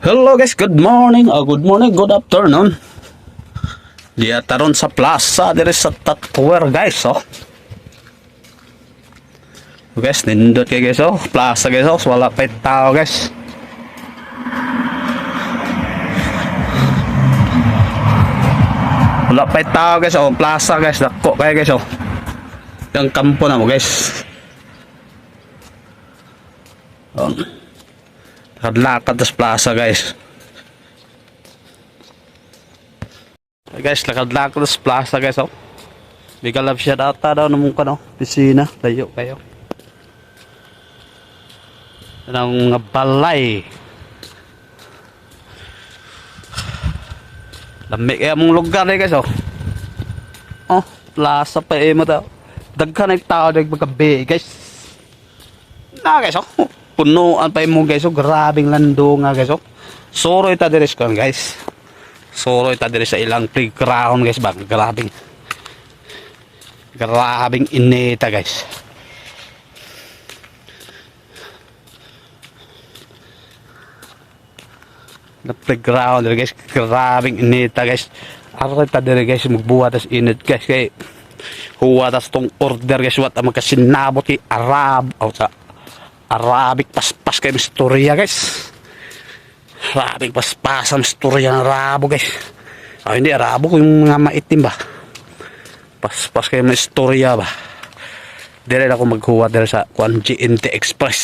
Hello guys, good morning. Oh, good morning, good afternoon. Diya taron sa plaza dire sa Tatwer guys, oh. Guys, nindot kay guys, oh. Plaza guys, oh. Wala pa tao guys. Wala pa tao guys, oh. Plaza guys, dako kaya guys, oh. Yung kampo na mo guys. Oh. Lakad-lakad sa plaza guys. Guys, lakad-lakad sa plaza guys oh. Bigla love siya data daw namang kano, pisina, layo kayo. Ang balay. Lamig kaya mong lugar eh guys oh. Oh, plaza pa eh mo daw. Daghan ng tao dag magabi guys. Na guys oh. Punuan pa mo guys oh. Grabing lando nga guys oh. Soroy ta diri sa guys. Soroy ta diri sa ilang playground guys ba. Grabing Grabing inita guys. Na playground guys. Grabing inita guys. Aray ta diri guys magbuhat tas init guys kay huwa tas tong order guys wat ang magkasinabot kay Arab o sa Arabic paspas kay istorya guys. Arabic paspas ang istorya ng Arabo guys. Ah, hindi Arabo ko yung mga maitim ba. Paspas kay may istorya ba. Dire na ako maghuwa dire sa Kwan GNT Express.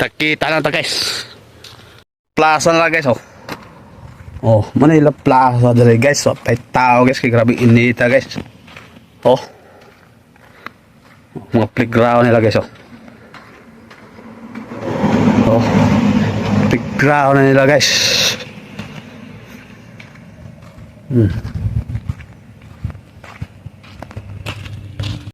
Takita na ta guys. Plaza na guys oh. Oh, Manila Plaza dire guys. Pay tao guys kay grabe inita guys. Oh. Mga playground nila guys oh. Oh. Playground na nila guys. Hmm.